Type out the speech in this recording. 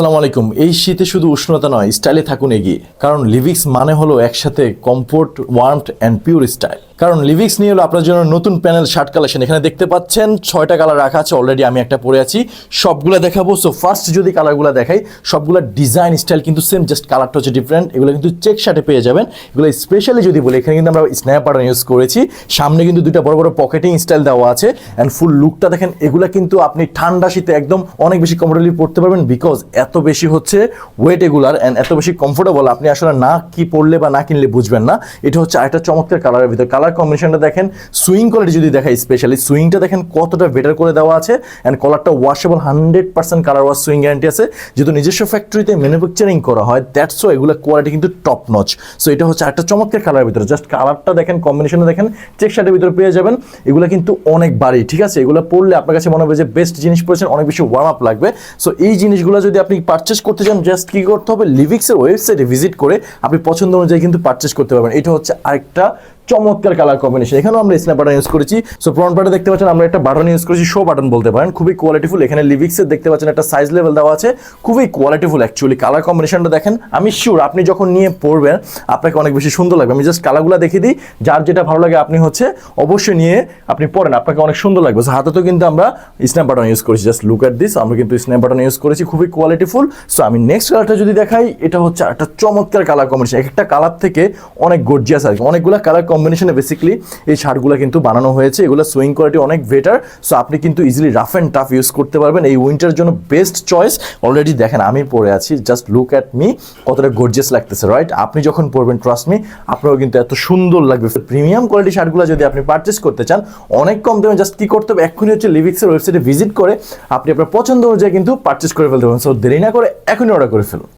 আসসালামু আলাইকুম। এই শীতে শুধু উষ্ণতা নয়, স্টাইলে থাকুন এগিয়ে। কারণ লিভিক্স মানে হলো একসাথে comfort warmed and pure style কারণ লিভিক্স নিয়ে হলো আপনার জন্য নতুন প্যানেল শার্ট কালেকশন এখানে দেখতে পাচ্ছেন ছয়টা কালার রাখা আছে অলরেডি আমি একটা পরে আছি। সবগুলো দেখাবো। সো ফার্স্ট যদি কালারগুলো দেখাই, সবগুলো ডিজাইন স্টাইল কিন্তু সেম জাস্ট কালারটা হচ্ছে ডিফারেন্ট এগুলো কিন্তু চেক শার্টে পেয়ে যাবেন। এগুলো স্পেশালি যদি বলি, এখানে কিন্তু আমরা স্ন্যাপ বাটন ইউজ করেছি। সামনে কিন্তু দুইটা বড় বড় পকেটিং স্টাইল দেওয়া আছে। অ্যান্ড ফুল লুকটা দেখেন, এগুলো কিন্তু আপনি ঠান্ডা শীতে একদম অনেক বেশি কমফোর্টেবলি পড়তে পারবেন বিকজ এত বেশি হচ্ছে ওয়েট এগুলার অ্যান্ড এত বেশি কমফোর্টেবল আপনি আসলে না কি পড়লে বা না কিনলে বুঝবেন না। এটা হচ্ছে আরেকটা চমৎকার কালারের ভিতর। কালার কম্বিনেশনটা দেখেন, সুইং কোয়ালিটি যদি দেখাই স্পেশালি সুইংটা দেখেন কতটা বেটার করে দেওয়া আছে and কলারটা washable hundred percent colour wash sewing guarantee আছে, যেহেতু নিজস্ব ফ্যাক্টরিতে ম্যানুফ্যাকচারিং করা হয় দ্যাটস সো এগুলো কোয়ালিটি কিন্তু টপ নচ সো এটা হচ্ছে একটা চমৎকার কালারের ভিতরে জাস্ট কালারটা দেখেন কম্বিনেশনে দেখেন চেক শার্টের ভিতরে পেয়ে যাবেন, এগুলো কিন্তু অনেক বাড়ি, ঠিক আছে? এগুলো পড়লে আপনার কাছে মনে হবে যে বেস্ট জিনিস পড়েছেন, অনেক বেশি ওয়ার্ম আপ লাগবে। সো এই জিনিসগুলো যদি আপনি পারচেস করতে চান জাস্ট কি করতে হবে? লিভিক্সের ওয়েবসাইটে ভিজিট করে আপনি পছন্দ অনুযায়ী কিন্তু পারচেস করতে পারবেন। এটা হচ্ছে আরেকটা চমৎকার কালার কম্বিনেশন এখানেও আমরা স্ন্যাপ বাটন ইউজ করেছি। সো ফ্রন্ট পার্টে দেখতে পাচ্ছেন, আমরা একটা বাটন ইউজ করেছি শো বাটন বলতে পারেন। খুবই কোয়ালিটিফুল এখানে লিভিক্সের দেখতে পাচ্ছেন, একটা সাইজ লেভেল দেওয়া আছে। খুবই কোয়ালিটিফুল অ্যাকচুয়ালি কালার কম্বিনেশনটা দেখেন, আমি শিওর আপনি যখন নিয়ে পড়বেন, আপনাকে অনেক বেশি সুন্দর লাগবে। আমি জাস্ট কালারগুলো দেখিয়ে দিই। যার যেটা ভালো লাগে, আপনি হচ্ছে অবশ্যই নিয়ে আপনি পড়েন। আপনাকে অনেক সুন্দর লাগবে। সো হাতে তো কিন্তু আমরা স্ন্যাপ বাটন ইউজ করেছি। জাস্ট লুক অ্যাট দিস আমরা কিন্তু স্ন্যাপ বাটন ইউজ করেছি। খুবই কোয়ালিটিফুল সো আমি নেক্সট কালারটা যদি দেখাই, এটা হচ্ছে একটা চমৎকার কালার কম্বিনেশন একটা কালার থেকে অনেক গর্জিয়াস আর কি। অনেকগুলো কালার কম্বিনেশনে বেসিক্যালি এই শার্টগুলো কিন্তু বানানো হয়েছে। এগুলো সুইং কোয়ালিটি অনেক বেটার সো আপনি কিন্তু easily rough and tough use করতে পারবেন। এই উইন্টার জন্য বেস্ট চয়েস অলরেডি দেখেন, আমি পরে আছি। জাস্ট লুক অ্যাট মি কতটা গর্জিয়াস লাগতেছে রাইট আপনি যখন পরবেন ট্রাস্ট মি আপনারও কিন্তু এত সুন্দর লাগবে। প্রিমিয়াম কোয়ালিটি শার্টগুলো যদি আপনি পারচেস করতে চান, অনেক কম দামে জাস্ট কি করতে হবে? এক্ষুনি হচ্ছে লিভিক্সের ওয়েবসাইটে ভিজিট করে আপনি আপনার পছন্দ অনুযায়ী কিন্তু পারচেস করে ফেলতে পারবেন। সো দেরি না করে এখনই অর্ডার করে ফেলুন।